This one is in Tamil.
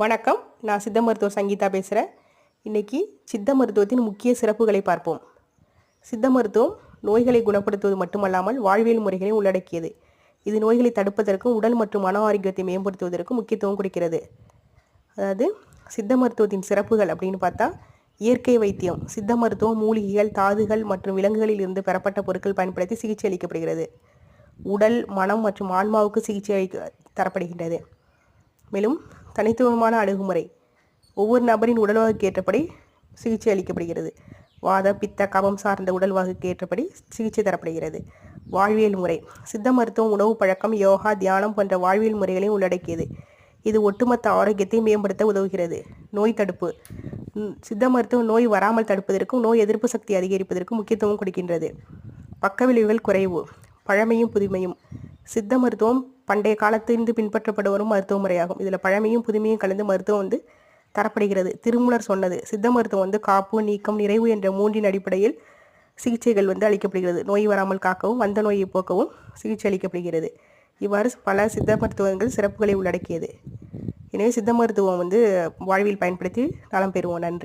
வணக்கம். நான் சித்த மருத்துவர் சங்கீதா பேசுகிறேன் இன்றைக்கி சித்த மருத்துவத்தின் முக்கிய சிறப்புகளை பார்ப்போம். சித்த மருத்துவம் நோய்களை குணப்படுத்துவது மட்டுமல்லாமல் வாழ்வியல் முறைகளை உள்ளடக்கியது. இது நோய்களை தடுப்பதற்கும் உடல் மற்றும் மன ஆரோக்கியத்தை மேம்படுத்துவதற்கும் முக்கியத்துவம் கொடுக்கிறது. அதாவது சித்த மருத்துவத்தின் சிறப்புகள் அப்படின்னு பார்த்தா இயற்கை வைத்தியம் சித்த மருத்துவம் மூலிகைகள் தாதுகள் மற்றும் விலங்குகளில் இருந்து பெறப்பட்ட பொருட்கள் பயன்படுத்தி சிகிச்சை அளிக்கப்படுகிறது. உடல் மனம் மற்றும் ஆன்மாவுக்கு சிகிச்சை அளிக்க தரப்படுகின்றது. மேலும் தனித்துவமான அணுகுமுறை. ஒவ்வொரு நபரின் உடல்வாகுக்கு ஏற்றபடி சிகிச்சை அளிக்கப்படுகிறது. வாத பித்த கபம் சார்ந்த உடல்வாகுக்கு ஏற்றபடி சிகிச்சை தரப்படுகிறது. வாழ்வியல் முறை. சித்த மருத்துவம் உணவு பழக்கம் யோகா தியானம் போன்ற வாழ்வியல் முறைகளையும் உள்ளடக்கியது. இது ஒட்டுமொத்த ஆரோக்கியத்தை மேம்படுத்த உதவுகிறது. நோய் தடுப்பு. சித்த மருத்துவம் நோய் வராமல் தடுப்பதற்கும் நோய் எதிர்ப்பு சக்தி அதிகரிப்பதற்கும் முக்கியத்துவம் கொடுக்கின்றது. பக்கவிளைவுகள் குறைவு. பழமையும் புதுமையும். சித்த மருத்துவம் பண்டைய காலத்திலிருந்து பின்பற்றப்பட்டு வரும் மருத்துவ முறையாகும் இதில் பழமையும் புதுமையும் கலந்து மருத்துவம் வந்து தரப்படுகிறது. திருமூலர் சொன்னது சித்த மருத்துவம் வந்து காப்பு நீக்கம் நிறைவு என்ற மூன்றின் அடிப்படையில் சிகிச்சைகள் வந்து அளிக்கப்படுகிறது. நோய் வராமல் காக்கவும் வந்த நோயை போக்கவும் சிகிச்சை அளிக்கப்படுகிறது. இவ்வாறு பல சித்த மருத்துவங்கள் சிறப்புகளை உள்ளடக்கியது. எனவே சித்த மருத்துவம் வந்து வாழ்வில் பயன்படுத்தி நலம் பெறுவோம். நன்றி.